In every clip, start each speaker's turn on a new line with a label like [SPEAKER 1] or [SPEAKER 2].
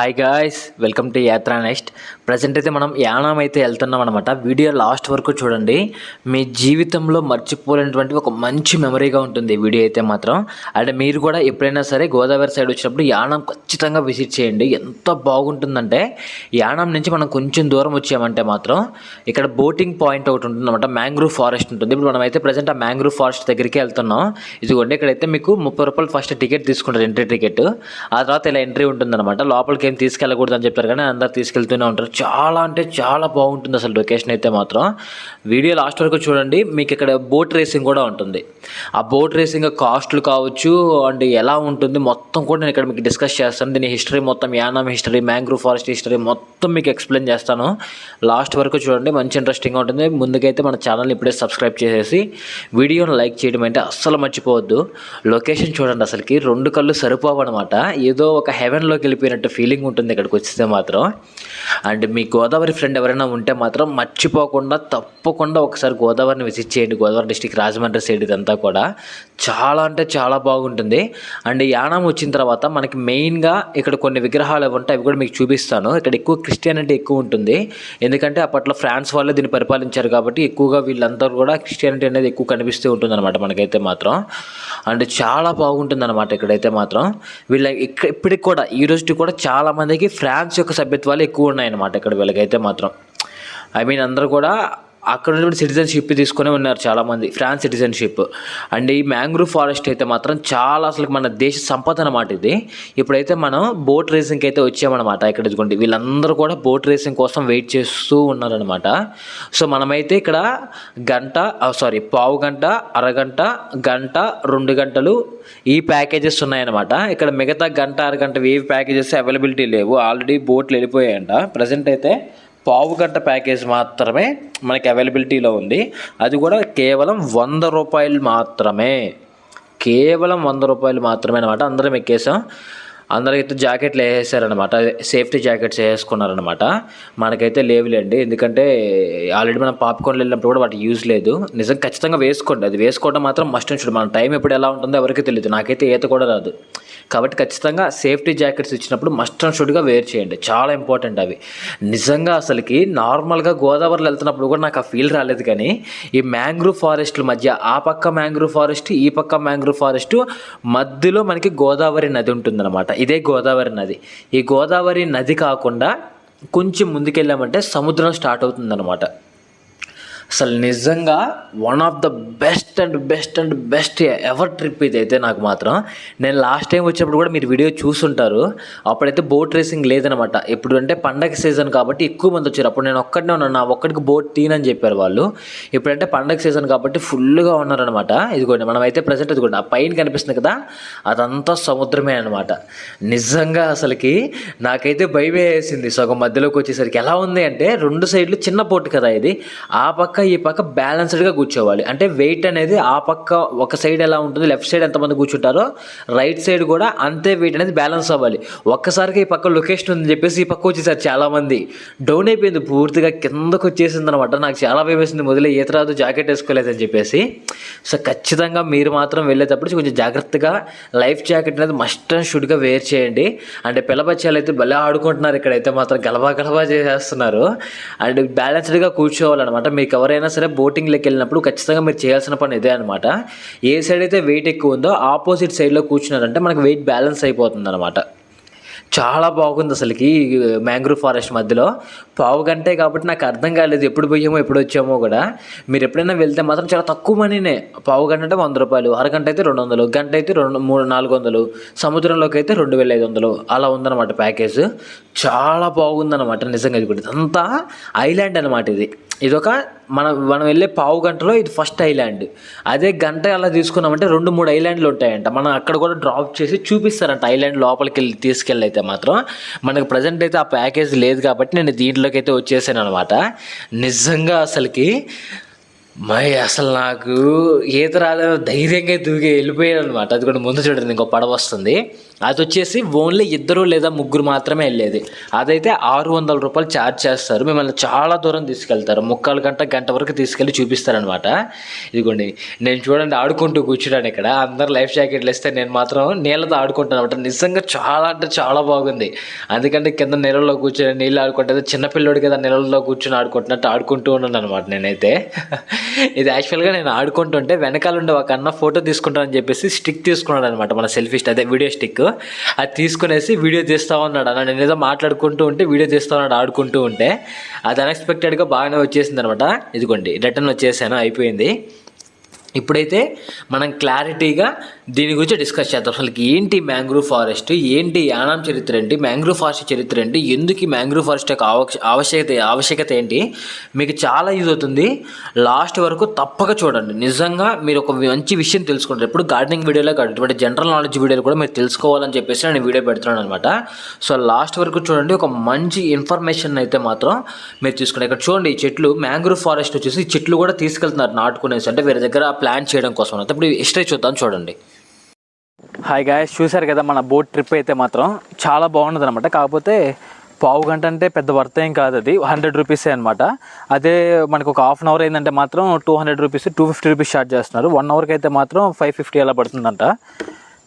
[SPEAKER 1] Hi guys welcome to Yatra next present అయితే మనం యానం అయితే వెళ్తున్నాం అనమాట వీడియో లాస్ట్ వరకు చూడండి. మీ జీవితంలో మర్చిపోలేనటువంటి ఒక మంచి మెమరీగా ఉంటుంది వీడియో అయితే మాత్రం. అంటే మీరు కూడా ఎప్పుడైనా సరే గోదావరి సైడ్ వచ్చినప్పుడు యానం ఖచ్చితంగా విజిట్ చేయండి. ఎంత బాగుంటుందంటే యానం నుంచి మనం కొంచెం దూరం వచ్చామంటే మాత్రం ఇక్కడ బోటింగ్ పాయింట్ ఒకటి ఉంటుంది అనమాట మ్యాంగ్రూవ్ ఫారెస్ట్ ఉంటుంది. ఇప్పుడు మనం అయితే ప్రజెంట్ ఆ మ్యాంగ్రూవ్ ఫారెస్ట్ దగ్గరికి వెళ్తున్నాం. ఇదిగోండి ఇక్కడైతే మీకు ముప్పై రూపాయలు ఫస్ట్ టికెట్ తీసుకుంటారు ఎంట్రీ టికెట్ ఆ తర్వాత ఇలా ఎంట్రీ ఉంటుందన్నమాట. లోపలికి ఏం తీసుకెళ్ళకూడదు అని చెప్తారు కానీ అందరు తీసుకెళ్తూనే ఉంటారు. చాలా అంటే చాలా బాగుంటుంది అసలు లొకేషన్ అయితే మాత్రం. వీడియో లాస్ట్ వరకు చూడండి మీకు ఇక్కడ బోట్ రేసింగ్ కూడా ఉంటుంది. ఆ బోట్ రేసింగ్ కాస్ట్లు కావచ్చు అండ్ ఎలా ఉంటుంది మొత్తం కూడా నేను ఇక్కడ మీకు డిస్కస్ చేస్తాను. దీని హిస్టరీ మొత్తం Yanam history mangrove forest history మొత్తం మీకు ఎక్స్ప్లెయిన్ చేస్తాను. లాస్ట్ వరకు చూడండి మంచి ఇంట్రెస్టింగ్గా ఉంటుంది. ముందుకైతే మన ఛానల్ని ఇప్పుడే సబ్స్క్రైబ్ చేసేసి వీడియోను లైక్ చేయడం అంటే అస్సలు మర్చిపోవద్దు. లొకేషన్ చూడండి అసలుకి రెండు కళ్ళు సరిపోవన్నమాట. ఏదో ఒక హెవెన్లోకి వెళ్ళిపోయినట్టు ఫీలింగ్ ఉంటుంది ఇక్కడికి వచ్చితే మాత్రం. అండ్ మీ గోదావరి ఫ్రెండ్ ఎవరైనా ఉంటే మాత్రం మర్చిపోకుండా తప్పకుండా ఒకసారి గోదావరిని విజిట్ చేయండి. గోదావరి డిస్టిక్ రాజమండ్రి సైడ్ ఇదంతా కూడా. చాలా అంటే చాలా బాగుంటుంది. అండ్ యానం వచ్చిన తర్వాత మనకి మెయిన్గా ఇక్కడ కొన్ని విగ్రహాలు ఉంటాయి అవి కూడా మీకు చూపిస్తాను. ఇక్కడ ఎక్కువ క్రిస్టియానిటీ ఎక్కువ ఉంటుంది. ఎందుకంటే అప్పట్లో ఫ్రాన్స్ వాళ్ళే దీన్ని పరిపాలించారు కాబట్టి ఎక్కువగా వీళ్ళందరూ కూడా క్రిస్టియానిటీ అనేది ఎక్కువ కనిపిస్తూ ఉంటుంది అనమాట మనకైతే మాత్రం. అండ్ చాలా బాగుంటుంది అనమాట ఇక్కడైతే మాత్రం. వీళ్ళ ఇక్కడ ఇప్పటికి కూడా ఈ రోజుకి కూడా చాలా మందికి ఫ్రాన్స్ యొక్క సభ్యత్వాలు ఎక్కువ ఉన్నాయన్నమాట ఇక్కడ వీళ్ళకైతే మాత్రం. ఐ మీన్ అందరూ కూడా అక్కడ ఉన్నటువంటి సిటిజన్షిప్ తీసుకునే ఉన్నారు చాలామంది ఫ్రాన్స్ సిటిజన్షిప్ అండ్ ఈ మ్యాంగ్రూవ్ ఫారెస్ట్ అయితే మాత్రం చాలా అసలు మన దేశ సంపద అనమాట ఇది. ఇప్పుడైతే మనం బోట్ రేసింగ్కి అయితే వచ్చామన్నమాట ఇక్కడ ఇదిగోండి వీళ్ళందరూ కూడా బోట్ రేసింగ్ కోసం వెయిట్ చేస్తూ ఉన్నారనమాట సో మనమైతే ఇక్కడ గంట సారీ పావు గంట అరగంట గంట రెండు గంటలు ఈ ప్యాకేజెస్ ఉన్నాయన్నమాట. ఇక్కడ మిగతా గంట అరగంట ఏ ప్యాకేజెస్ అవైలబిలిటీ లేవు. ఆల్రెడీ బోట్లు వెళ్ళిపోయాయంట. ప్రజెంట్ అయితే పావు గంట ప్యాకేజ్ మాత్రమే మనకి అవైలబిలిటీలో ఉంది. అది కూడా కేవలం వంద రూపాయలు మాత్రమే. కేవలం వంద రూపాయలు మాత్రమే అనమాట అందరం ఎక్కేసాం. అందరికైతే జాకెట్లు వేసేసారనమాట సేఫ్టీ జాకెట్స్ వేసుకున్నారనమాట మనకైతే లేవులేండి. ఎందుకంటే ఆల్రెడీ మనం పాప్కార్న్లు వెళ్ళినప్పుడు కూడా వాటి యూజ్ లేదు. నిజం ఖచ్చితంగా వేసుకోండి. అది వేసుకోవడం మాత్రం మస్ట్ చూడు మన టైం ఎప్పుడు ఎలా ఉంటుందో ఎవరికి తెలియదు నాకైతే ఈత కూడా రాదు. కాబట్టి ఖచ్చితంగా సేఫ్టీ జాకెట్స్ ఇచ్చినప్పుడు మస్ట్ అండ్ షుడ్గా వేర్ చేయండి. చాలా ఇంపార్టెంట్ అవి. నిజంగా అసలుకి నార్మల్గా గోదావరిలో వెళ్తున్నప్పుడు కూడా నాకు ఆ ఫీల్ రాలేదు కానీ ఈ మ్యాంగ్రూవ్ ఫారెస్ట్ల మధ్య ఆ పక్క మ్యాంగ్రూవ్ ఫారెస్ట్ ఈ పక్క మ్యాంగ్రూవ్ ఫారెస్ట్ మధ్యలో మనకి గోదావరి నది ఉంటుందన్నమాట. ఇదే గోదావరి నది. ఈ గోదావరి నది కాకుండా కొంచెం ముందుకెళ్ళామంటే సముద్రం స్టార్ట్ అవుతుందన్నమాట. అసలు నిజంగా one of the best and best and best ever trip ఇది అయితే నాకు మాత్రం. నేను లాస్ట్ టైం వచ్చినప్పుడు కూడా మీరు వీడియో చూసుంటారు. అప్పుడైతే బోట్ రేసింగ్ లేదనమాట. ఇప్పుడు అంటే పండగ సీజన్ కాబట్టి ఎక్కువ మంది వచ్చారు. అప్పుడు నేను ఒక్కడినే ఉన్నాను. నా ఒక్కడికి బోట్ తీనని చెప్పారు వాళ్ళు. ఇప్పుడంటే పండగ సీజన్ కాబట్టి ఫుల్గా ఉన్నారనమాట. ఇదిగోండి మనం అయితే ప్రజెంట్ ఇదిగోండి. ఆ పైన కనిపిస్తుంది కదా అదంతా సముద్రమే అనమాట. నిజంగా అసలుకి నాకైతే భయం వేసింది. సగం మధ్యలోకి వచ్చేసరికి. ఎలా ఉంది అంటే రెండు సైడ్లు చిన్న బోట్ కదా ఇది. ఆ పక్క ఈ పక్క బ్యాలెన్స్డ్గా కూర్చోవాలి. అంటే వెయిట్ అనేది ఆ పక్క ఒక సైడ్ ఎలా ఉంటుంది లెఫ్ట్ సైడ్ ఎంతమంది కూర్చుంటారో రైట్ సైడ్ కూడా అంతే వెయిట్ అనేది బ్యాలెన్స్ అవ్వాలి. ఒక్కసారిగా ఈ పక్క లొకేషన్ ఉందని చెప్పేసి ఈ పక్క వచ్చేసారు చాలామంది. డౌన్ అయిపోయింది పూర్తిగా కిందకు వచ్చేసింది అనమాట నాకు చాలా భయం వేసింది మొదలై ఈత రాదు జాకెట్ వేసుకోలేదని చెప్పేసి. సో ఖచ్చితంగా మీరు మాత్రం వెళ్ళేటప్పుడు కొంచెం జాగ్రత్తగా లైఫ్ జాకెట్ అనేది మస్ట్ అండ్ షుడ్గా వేర్ చేయండి. అంటే పిల్లబచ్చాలు అయితే భలే ఆడుకుంటున్నారు ఇక్కడైతే మాత్రం గలబా గలబా చేసేస్తున్నారు. అండ్ బ్యాలెన్స్డ్గా కూర్చోవాలన్నమాట. మీకు ఎవరు ఎవరైనా సరే బోటింగ్లోకి వెళ్ళినప్పుడు ఖచ్చితంగా మీరు చేయాల్సిన పని ఇదే అనమాట ఏ సైడ్ అయితే వెయిట్ ఎక్కువ ఉందో ఆపోజిట్ సైడ్లో కూర్చున్నారంటే మనకు వెయిట్ బ్యాలెన్స్ అయిపోతుంది అనమాట చాలా బాగుంది అసలుకి మ్యాంగ్రూవ్ ఫారెస్ట్ మధ్యలో. పావు గంటే కాబట్టి నాకు అర్థం కాలేదు ఎప్పుడు పోయామో ఎప్పుడు వచ్చామో కూడా. మీరు ఎప్పుడైనా వెళ్తే మాత్రం చాలా తక్కువ మనీనే. పావు గంట అంటే వంద రూపాయలు అరగంట అయితే రెండు వందలు గంట అయితే రెండు మూడు నాలుగు వందలు సముద్రంలోకి అయితే రెండు వేల ఐదు వందలు అలా ఉందన్నమాట ప్యాకేజ్. చాలా బాగుందన్నమాట నిజంగా ఇది కూడా అంతా ఐలాండ్ అనమాట ఇది. ఇదొక మనం మనం వెళ్ళే పావు గంటలో ఇది ఫస్ట్ ఐలాండ్. అదే గంట అలా తీసుకున్నామంటే రెండు మూడు ఐలాండ్లు ఉంటాయంట. మనం అక్కడ కూడా డ్రాప్ చేసి చూపిస్తారంట ఐలాండ్ లోపలికి వెళ్ళి తీసుకెళ్ళి అయితే మాత్రం మనకు ప్రజెంట్ అయితే ఆ ప్యాకేజ్ లేదు కాబట్టి నేను దీంట్లోకి అయితే వచ్చేసాను అనమాట నిజంగా అసలుకి మై అసలు నాకు ఈత రాలేదు ధైర్యంగా దూకి వెళ్ళిపోయాను అనమాట అది కూడా ముందు చూడండి ఇంకో పడవ వస్తుంది. అది వచ్చేసి ఓన్లీ ఇద్దరు లేదా ముగ్గురు మాత్రమే వెళ్ళేది. అదైతే ఆరు వందల రూపాయలు ఛార్జ్ చేస్తారు. మిమ్మల్ని చాలా దూరం తీసుకెళ్తారు. ముక్కాలు గంట గంట వరకు తీసుకెళ్ళి చూపిస్తారనమాట ఇదిగోండి నేను చూడండి ఆడుకుంటూ కూర్చున్నాను ఇక్కడ. అందరు లైఫ్ జాకెట్లు వేస్తే నేను మాత్రం నీళ్ళతో ఆడుకుంటాను అనమాట నిజంగా చాలా అంటే చాలా బాగుంది. అందుకంటే కింద నీళ్ళలో కూర్చొని నీళ్ళు ఆడుకుంటే చిన్నపిల్లోడు కదా నీళ్ళలో కూర్చొని ఆడుకుంటున్నట్టు ఆడుకుంటూ ఉన్నాను అనమాట నేనైతే. ఇది యాక్చువల్గా నేను ఆడుకుంటుంటే వెనకాల ఉండే ఒక అన్న ఫోటో తీసుకుంటానని చెప్పేసి స్టిక్ తీసుకున్నాడు అనమాట మన సెల్ఫీ అదే వీడియో స్టిక్ అది తీసుకునేసి వీడియో తీస్తా ఉన్నాడు అన్న. నేను ఏదో మాట్లాడుకుంటూ ఉంటే వీడియో తీస్తా ఉన్నాడు ఆడుకుంటూ ఉంటే అది అన్ఎక్స్పెక్టెడ్గా బాగానే వచ్చేసింది అనమాట ఇదిగోండి రిటర్న్ వచ్చేసాను అయిపోయింది. ఇప్పుడైతే మనం క్లారిటీగా దీని గురించి డిస్కస్ చేద్దాం. అసలు ఏంటి మ్యాంగ్రూవ్ ఫారెస్ట్ ఏంటి యానాం చరిత్ర ఏంటి? మ్యాంగ్రూవ్ ఫారెస్ట్ చరిత్ర ఏంటి? ఎందుకు ఈ మ్యాంగ్రూవ్ ఫారెస్ట్ యొక్క ఆవశ్యకత ఆవశ్యకత ఏంటి? మీకు చాలా యూజ్ అవుతుంది. లాస్ట్ వరకు తప్పక చూడండి. నిజంగా మీరు ఒక మంచి విషయం తెలుసుకుంటారు. ఎప్పుడు గార్డెనింగ్ వీడియోలో కాదు ఇటువంటి జనరల్ నాలెడ్జ్ వీడియోలు కూడా మీరు తెలుసుకోవాలని చెప్పేసి నేను వీడియో పెడుతున్నాను అనమాట సో లాస్ట్ వరకు చూడండి. ఒక మంచి ఇన్ఫర్మేషన్ అయితే మాత్రం మీరు తీసుకుని ఇక్కడ చూడండి ఈ చెట్లు మ్యాంగ్రూవ్ ఫారెస్ట్ వచ్చేసి ఈ చెట్లు కూడా తీసుకెళ్తున్నారు నాటుకునేసి. అంటే వేరే దగ్గర ప్లాన్ చేయడం కోసం అయితే ఇప్పుడు హిస్టరీ చూద్దాం చూడండి. హాయ్ గాయస్ చూశారు కదా మన బోట్ ట్రిప్ అయితే మాత్రం చాలా బాగున్నది అనమాట కాకపోతే పావు గంట అంటే పెద్ద వర్త్ ఏం కాదు అది. హండ్రెడ్ రూపీసే అనమాట అదే మనకు ఒక హాఫ్ అన్ అవర్ అయిందంటే మాత్రం two hundred rupees two fifty rupees charge చేస్తున్నారు. వన్ అవర్కి అయితే మాత్రం ఫైవ్ ఫిఫ్టీ అలా పడుతుందంట.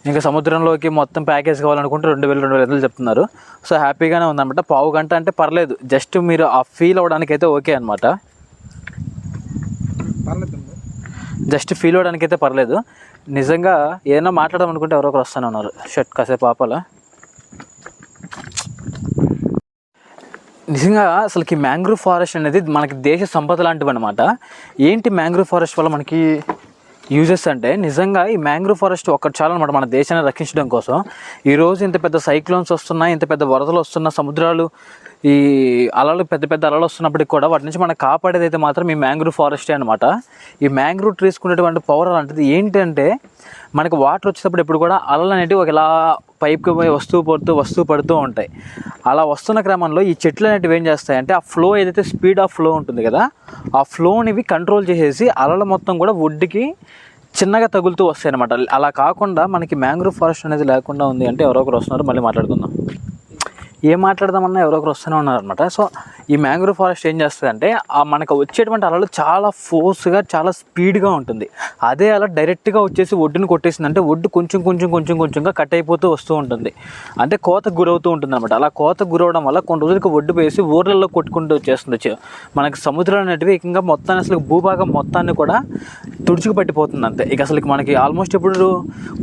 [SPEAKER 1] ఇంకా సముద్రంలోకి మొత్తం ప్యాకేజ్ కావాలనుకుంటే రెండు వేలు రెండు వేలు చెప్తున్నారు. సో హ్యాపీగానే ఉందన్నమాట. పావు గంట అంటే పర్లేదు. జస్ట్ మీరు ఆ ఫీల్ అవ్వడానికి అయితే ఓకే అనమాట జస్ట్ ఫీల్ అవ్వడానికి అయితే పర్లేదు. నిజంగా ఏదైనా మాట్లాడదాం అనుకుంటే ఎవరో ఒకరు వస్తూనే ఉన్నారు. షర్ట్ కాసేపు ఆపాలా? నిజంగా అసలుకి మ్యాంగ్రూవ్ ఫారెస్ట్ అనేది మనకి దేశ సంపద లాంటివి అనమాట ఏంటి మ్యాంగ్రూవ్ ఫారెస్ట్ వల్ల మనకి యూజెస్ అంటే నిజంగా ఈ మ్యాంగ్రూవ్ ఫారెస్ట్ ఒక్కటి చాలా అనమాట మన దేశాన్ని రక్షించడం కోసం. ఈరోజు ఇంత పెద్ద సైక్లోన్స్ వస్తున్నాయి ఇంత పెద్ద వరదలు వస్తున్న సముద్రాలు ఈ అలలు పెద్ద పెద్ద అలలు వస్తున్నప్పటికి కూడా వాటి నుంచి మనం కాపాడేది అయితే మాత్రం ఈ మ్యాంగ్రూవ్ ఫారెస్టే అనమాట ఈ మ్యాంగ్రూవ్ ట్రీస్ ఉన్నటువంటి పవర్ అలాంటిది ఏంటంటే మనకి వాటర్ వచ్చేటప్పుడు ఎప్పుడు కూడా అలలు అనేటివి ఒక ఇలా పైప్కి పోయి వస్తూ పడుతూ వస్తూ పడుతూ ఉంటాయి. అలా వస్తున్న క్రమంలో ఈ చెట్లు అనేటివి ఏం చేస్తాయంటే ఆ ఫ్లో ఏదైతే స్పీడ్ ఆఫ్ ఫ్లో ఉంటుంది కదా ఆ ఫ్లోనివి కంట్రోల్ చేసేసి అలల మొత్తం కూడా వుడ్కి చిన్నగా తగులుతూ వస్తాయి అనమాట అలా కాకుండా మనకి మ్యాంగ్రూవ్ ఫారెస్ట్ అనేది లేకుండా ఉంది అంటే ఎవరో ఒకరు వస్తున్నారు మళ్ళీ మాట్లాడుకుందాం. ఏం మాట్లాడదామన్నా ఎవరో ఒకరు వస్తూనే ఉన్నారనమాట సో ఈ మ్యాంగ్రోవ్ ఫారెస్ట్ ఏం చేస్తుందంటే ఆ మనకు వచ్చేటువంటి అలలు చాలా ఫోర్స్గా చాలా స్పీడ్గా ఉంటుంది. అదే అలా డైరెక్ట్గా వచ్చేసి ఒడ్డును కొట్టేసిందంటే ఒడ్డు కొంచెం కొంచెం కొంచెం కొంచెంగా కట్ అయిపోతూ వస్తూ ఉంటుంది. అంటే కోతకు గురవుతూ ఉంటుంది అనమాట అలా కోతకు గురవడం వల్ల కొన్ని రోజులకి ఒడ్డు వేసి ఊర్లలో కొట్టుకుంటూ వచ్చేస్తుంది. మనకి సముద్రం అనేటివి ఇంకా మొత్తాన్ని అసలు భూభాగం మొత్తాన్ని కూడా తుడుచుకు పట్టిపోతుంది అంతే. ఇక అసలు మనకి ఆల్మోస్ట్ ఇప్పుడు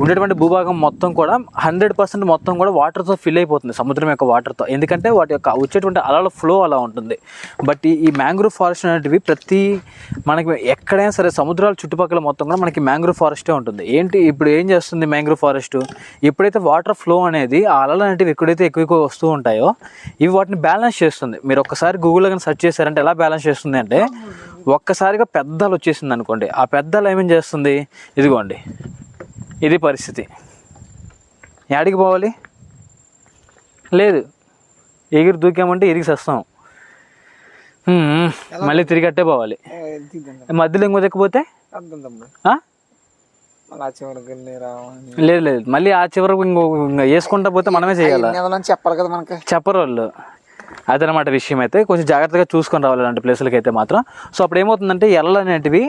[SPEAKER 1] ఉండేటువంటి భూభాగం మొత్తం కూడా హండ్రెడ్ పర్సెంట్ మొత్తం కూడా వాటర్తో ఫిల్ అయిపోతుంది. సముద్రం యొక్క వాటర్ వాటర్తో. ఎందుకంటే వాటి యొక్క వచ్చేటువంటి అలల ఫ్లో అలా ఉంటుంది. బట్ ఈ- ఈ మ్యాంగ్రూవ్ ఫారెస్ట్ అనేటివి ప్రతి మనకి ఎక్కడైనా సరే సముద్రాల చుట్టుపక్కల మొత్తం కూడా మనకి మ్యాంగ్రూవ్ ఫారెస్టే ఉంటుంది. ఏంటి? ఇప్పుడు ఏం చేస్తుంది మ్యాంగ్రూవ్ ఫారెస్ట్ ఎప్పుడైతే వాటర్ ఫ్లో అనేది ఆ అలలు అనేటివి ఎక్కడైతే ఎక్కువ ఎక్కువ వస్తూ ఉంటాయో ఇవి వాటిని బ్యాలెన్స్ చేస్తుంది. మీరు ఒక్కసారి గూగుల్లో కానీ సెర్చ్ చేశారంటే ఎలా బ్యాలెన్స్ చేస్తుంది అంటే ఒక్కసారిగా పెద్దలు వచ్చేసింది అనుకోండి. ఆ పెద్దలు ఏమేం చేస్తుంది? ఇదిగోండి. ఇది పరిస్థితి. యాడికి పోవాలి? లేదు. ఎగిరి దూకామంటే ఎగిరి సస్తాం. మళ్ళీ తిరిగి అట్టే పోవాలి. మధ్యలో ఇంకో దిక్కపోతే లేదు లేదు. మళ్ళీ ఆ చివరకు ఇంకో వేసుకుంటా పోతే మనమే చేయాలి?
[SPEAKER 2] చెప్పాలి కదా మనకి.
[SPEAKER 1] చెప్పరు వాళ్ళు అదనమాట విషయం అయితే కొంచెం జాగ్రత్తగా చూసుకొని రావాలి అలాంటి ప్లేసులకి అయితే మాత్రం. సో అప్పుడు ఏమవుతుందంటే ఎల్ల అనేటివి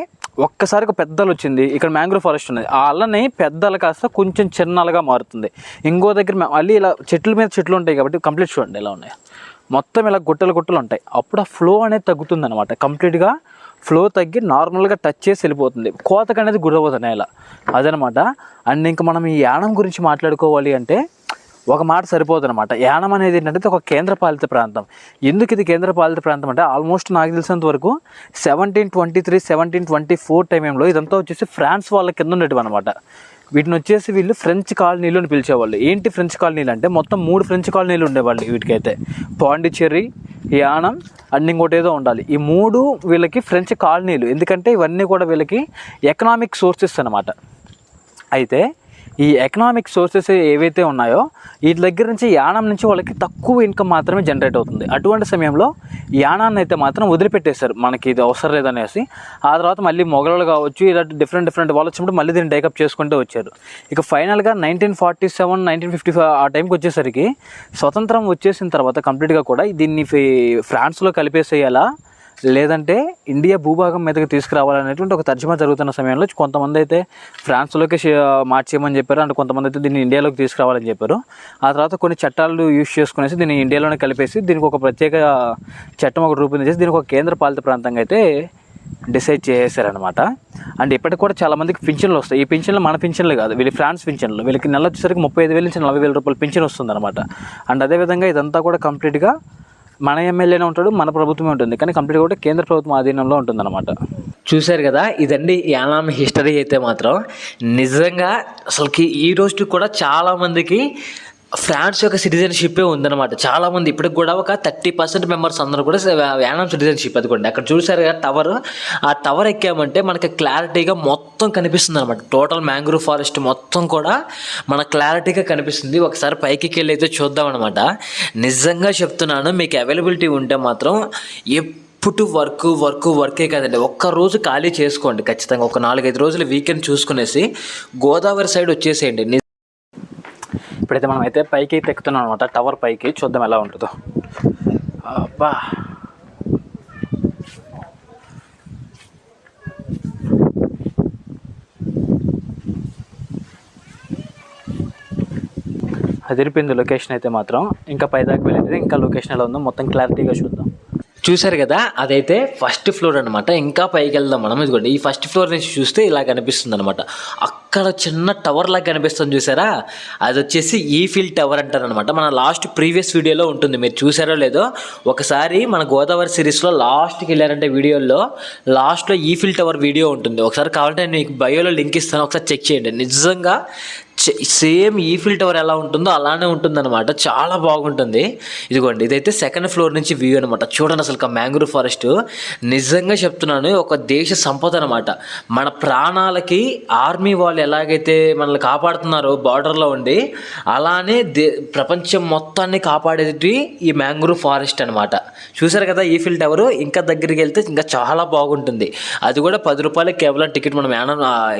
[SPEAKER 1] ఒక్కసారిగా పెద్దలు వచ్చింది ఇక్కడ మ్యాంగ్రోవ్ ఫారెస్ట్ ఉన్నది. ఆ అల్లని పెద్దలు కాస్త కొంచెం చిన్నలుగా మారుతుంది. ఇంకో దగ్గర మళ్ళీ ఇలా చెట్ల మీద చెట్లు ఉంటాయి కాబట్టి కంప్లీట్ చూడండి ఇలా ఉన్నాయి. మొత్తం ఇలా గుట్టలు గుట్టలు ఉంటాయి. అప్పుడు ఆ ఫ్లో అనేది తగ్గుతుంది అనమాట కంప్లీట్గా ఫ్లో తగ్గి నార్మల్గా టచ్ చేసి వెళ్ళిపోతుంది. కోతకు అనేది గురవుతుంది నేల. అదనమాట అండ్ ఇంకా మనం ఈ యానం గురించి మాట్లాడుకోవాలి అంటే ఒక మాట సరిపోదు అనమాట యానం అనేది ఏంటంటే ఒక కేంద్రపాలిత ప్రాంతం. ఎందుకు ఇది కేంద్రపాలిత ప్రాంతం అంటే ఆల్మోస్ట్ నాకు తెలిసినంత వరకు seventeen twenty three seventeen twenty four టైంలో ఇదంతా వచ్చేసి ఫ్రాన్స్ వాళ్ళ కింద ఉండేటివి అనమాట వీటిని వచ్చేసి వీళ్ళు ఫ్రెంచ్ కాలనీలు అని పిలిచేవాళ్ళు. ఏంటి ఫ్రెంచ్ కాలనీలు అంటే మొత్తం మూడు ఫ్రెంచ్ కాలనీలు ఉండేవాళ్ళు వీటికైతే. పాండిచ్చేరి యానం అండ్ ఇంకోటి ఏదో ఉండాలి. ఈ మూడు వీళ్ళకి ఫ్రెంచ్ కాలనీలు. ఎందుకంటే ఇవన్నీ కూడా వీళ్ళకి ఎకనామిక్ సోర్సెస్ అనమాట అయితే
[SPEAKER 3] ఈ ఎకనామిక్ సోర్సెస్ ఏవైతే ఉన్నాయో వీటి దగ్గర నుంచి యానం నుంచి వాళ్ళకి తక్కువ ఇన్కమ్ మాత్రమే జనరేట్ అవుతుంది. అటువంటి సమయంలో యానాన్ని అయితే మాత్రం వదిలిపెట్టేశారు. మనకి ఇది అవసరం లేదనేసి. ఆ తర్వాత మళ్ళీ మొఘలు కావచ్చు ఇలాంటి డిఫరెంట్ డిఫరెంట్ వాళ్ళు వచ్చినప్పుడు మళ్ళీ దీన్ని డేకప్ చేసుకుంటూ వచ్చారు. ఇక ఫైనల్గా nineteen forty seven nineteen fifty five ఆ టైంకి వచ్చేసరికి స్వతంత్రం వచ్చేసిన తర్వాత కంప్లీట్గా కూడా దీన్ని ఫ్రాన్స్లో కలిపేసేయాలా లేదంటే ఇండియా భూభాగం మీదకి తీసుకురావాలనేటువంటి ఒక తర్జుమా జరుగుతున్న సమయంలో కొంతమంది అయితే ఫ్రాన్స్లోకి మార్చేయమని చెప్పారు. అంటే కొంతమంది అయితే దీన్ని ఇండియాలోకి తీసుకురావాలని చెప్పారు. ఆ తర్వాత కొన్ని చట్టాలు యూజ్ చేసుకునేసి దీన్ని ఇండియాలోనే కలిపేసి దీనికి ఒక ప్రత్యేక చట్టం ఒకటి రూపొందించేసి దీనికి ఒక కేంద్ర పాలిత ప్రాంతంగా అయితే డిసైడ్ చేసేసారనమాట అండ్ ఇప్పటికి కూడా చాలామందికి పింఛన్లు వస్తాయి. ఈ పింఛన్లు మన పింఛన్లు కాదు. వీళ్ళు ఫ్రాన్స్ పింఛన్లు. వీళ్ళకి నెల వచ్చేసరికి ముప్పై ఐదు వేల నుంచి నలభై వేల రూపాయలు పింఛన్ వస్తుంది అనమాట అండ్ అదేవిధంగా ఇదంతా కూడా కంప్లీట్గా మన ఎమ్మెల్యేనే ఉంటాడు మన ప్రభుత్వమే ఉంటుంది. కానీ కంప్లీట్గా కూడా కేంద్ర ప్రభుత్వం ఆధీనంలో ఉంటుందన్నమాట.
[SPEAKER 1] చూశారు కదా ఇదండి యానాం హిస్టరీ అయితే మాత్రం. నిజంగా అసలుకి ఈ రోజు కూడా చాలా మందికి ఫ్రాన్స్ యొక్క సిటిజన్షిప్పే ఉందన్నమాట. చాలా మంది ఇప్పటికి కూడా ఒక థర్టీ పర్సెంట్ మెంబర్స్ అందరూ కూడా యానం సిటిజన్షిప్ అదికోండి అక్కడ చూసారు కదా టవర్. ఆ టవర్ ఎక్కామంటే మనకి క్లారిటీగా మొత్తం కనిపిస్తుంది అనమాట టోటల్ మ్యాంగ్రూవ్ ఫారెస్ట్ మొత్తం కూడా మన క్లారిటీగా కనిపిస్తుంది. ఒకసారి పైకి వెళ్ళి అయితే చూద్దాం అనమాట నిజంగా చెప్తున్నాను మీకు అవైలబిలిటీ ఉంటే మాత్రం ఎప్పుడు వర్క్ వర్క్ వర్కే కదండి. ఒక్క రోజు ఖాళీ చేసుకోండి ఖచ్చితంగా. ఒక నాలుగైదు రోజులు వీకెండ్ చూసుకునేసి గోదావరి సైడ్ వచ్చేసేయండి.
[SPEAKER 3] ఇప్పుడైతే మనం అయితే పైకి అయితే ఎక్కుతున్నాం అనమాట టవర్ పైకి చూద్దాం ఎలా ఉంటుందో. అబ్బా! అదిరిపోయింది లొకేషన్ అయితే మాత్రం. ఇంకా పైదాకా వెళ్ళేది. ఇంకా లొకేషన్ ఎలా ఉందో మొత్తం క్లారిటీగా చూద్దాం.
[SPEAKER 1] చూశారు కదా? అదైతే ఫస్ట్ ఫ్లోర్ అనమాట ఇంకా పైకి వెళ్దాం మనం. ఇదిగోండి ఈ ఫస్ట్ ఫ్లోర్ నుంచి చూస్తే ఇలా కనిపిస్తుంది అనమాట అక్కడ చిన్న టవర్ లాగా కనిపిస్తుంది చూసారా? అది వచ్చేసి ఈఫిల్ టవర్ అంటారు అనమాట మన లాస్ట్ ప్రీవియస్ వీడియోలో ఉంటుంది. మీరు చూసారో లేదో ఒకసారి మన గోదావరి సిరీస్లో లాస్ట్కి వెళ్ళారంటే వీడియోలో లాస్ట్లో ఈఫిల్ టవర్ వీడియో ఉంటుంది. ఒకసారి కావాలంటే నేను మీకు బయోలో లింక్ ఇస్తాను. ఒకసారి చెక్ చేయండి. నిజంగా సేమ్ ఈఫిల్ టవర్ ఎలా ఉంటుందో అలానే ఉంటుందన్నమాట. చాలా బాగుంటుంది. ఇదిగోండి ఇదైతే సెకండ్ ఫ్లోర్ నుంచి వ్యూ అనమాట చూడండి అసలు మ్యాంగ్రూవ్ ఫారెస్ట్. నిజంగా చెప్తున్నాను ఒక దేశ సంపద అనమాట మన ప్రాణాలకి ఆర్మీ వాళ్ళు ఎలాగైతే మనల్ని కాపాడుతున్నారో బార్డర్లో ఉండి అలానే దే ప్రపంచం మొత్తాన్ని కాపాడేది ఈ మ్యాంగ్రూవ్ ఫారెస్ట్ అనమాట చూసారు కదా ఈఫిల్ టవర్? ఇంకా దగ్గరికి వెళ్తే ఇంకా చాలా బాగుంటుంది. అది కూడా పది రూపాయలకి కేవలం టికెట్ మనం యానం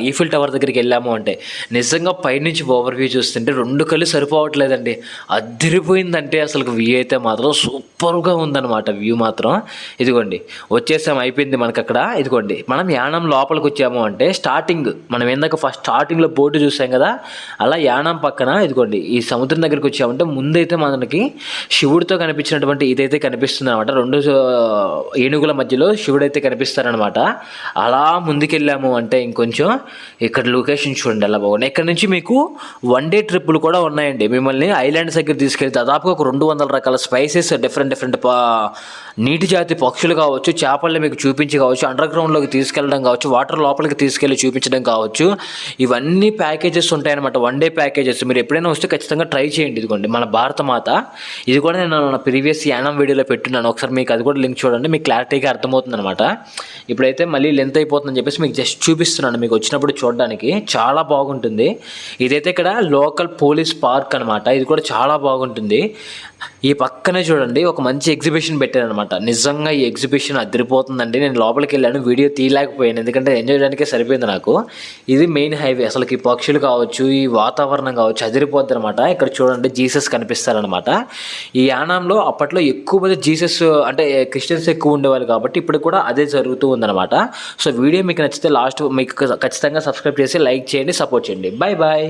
[SPEAKER 1] ఈఫిల్ టవర్ దగ్గరికి వెళ్ళాము అంటే. నిజంగా నుంచి ఓవర్ వ్యూ చూస్తుంటే రెండు కళ్ళు సరిపోవట్లేదండి. అదిరిపోయిందంటే అసలు వ్యూ అయితే మాత్రం సూపర్గా ఉందన్నమాట. వ్యూ మాత్రం. ఇదిగోండి వచ్చేసాం అయిపోయింది మనకి అక్కడ ఇదిగోండి మనం యానం లోపలికి వచ్చాము అంటే స్టార్టింగ్ మనం ఏందాక ఫస్ట్ స్టార్టింగ్లో బోటు చూసాం కదా అలా యానం పక్కన ఇదిగోండి ఈ సముద్రం దగ్గరికి వచ్చామంటే ముందైతే మనకి శివుడితో కనిపించినటువంటి ఇదైతే కనిపిస్తుంది అనమాట రెండు ఏనుగుల మధ్యలో శివుడు అయితే కనిపిస్తారనమాట అలా ముందుకెళ్ళాము అంటే ఇంకొంచెం ఇక్కడ లొకేషన్ చూడండి అలా బాగుంది ఇక్కడ నుంచి మీకు వన్ డే ట్రిప్పులు కూడా ఉన్నాయండి. మిమ్మల్ని ఐలాండ్స్ దగ్గర తీసుకెళ్ళి దాదాపుగా ఒక రెండు వందల రకాల స్పైసెస్ డిఫరెంట్ డిఫరెంట్ నీటి జాతి పక్షులు కావచ్చు చేపల్ని మీకు చూపించి కావచ్చు అండర్ గ్రౌండ్లోకి తీసుకెళ్ళడం కావచ్చు వాటర్ లోపలికి తీసుకెళ్ళి చూపించడం కావచ్చు. ఇవన్నీ ప్యాకేజెస్ ఉంటాయన్నమాట. One day packages. మీరు ఎప్పుడైనా వస్తే ఖచ్చితంగా ట్రై చేయండి ఇదిగోండి. మన భారత మాత ఇది కూడా నేను నా ప్రీవియస్ యానం వీడియోలో పెట్టున్నాను. ఒకసారి మీకు అది కూడా లింక్ చూడండి. మీకు క్లారిటీగా అర్థమవుతుంది అనమాట ఇప్పుడైతే మళ్ళీ లెంత్ అయిపోతుందని చెప్పేసి మీకు జస్ట్ చూపిస్తున్నాను. మీకు వచ్చినప్పుడు చూడడానికి చాలా బాగుంటుంది. ఇదైతే ఇక్కడ లోకల్ పోలీస్ పార్క్ అనమాట ఇది కూడా చాలా బాగుంటుంది. ఈ పక్కనే చూడండి ఒక మంచి ఎగ్జిబిషన్ పెట్టారనమాట నిజంగా ఈ ఎగ్జిబిషన్ అదిరిపోతుందండి. నేను లోపలికి వెళ్ళాను వీడియో తీయలేకపోయాను. ఎందుకంటే ఎంజాయ్ చేయడానికే సరిపోయింది నాకు. ఇది మెయిన్ హైవే. అసలు ఈ పక్షులు కావచ్చు ఈ వాతావరణం కావచ్చు అదిరిపోద్ది అనమాట ఇక్కడ చూడండి జీసస్ కనిపిస్తారనమాట ఈ యానాంలో అప్పట్లో ఎక్కువ మంది జీసస్ అంటే క్రిస్టియన్స్ ఎక్కువ ఉండేవాళ్ళు కాబట్టి ఇప్పుడు కూడా అదే జరుగుతూ ఉందన్నమాట. సో వీడియో మీకు నచ్చితే లాస్ట్ మీకు ఖచ్చితంగా సబ్స్క్రైబ్ చేసి లైక్ చేయండి సపోర్ట్ చేయండి. Bye bye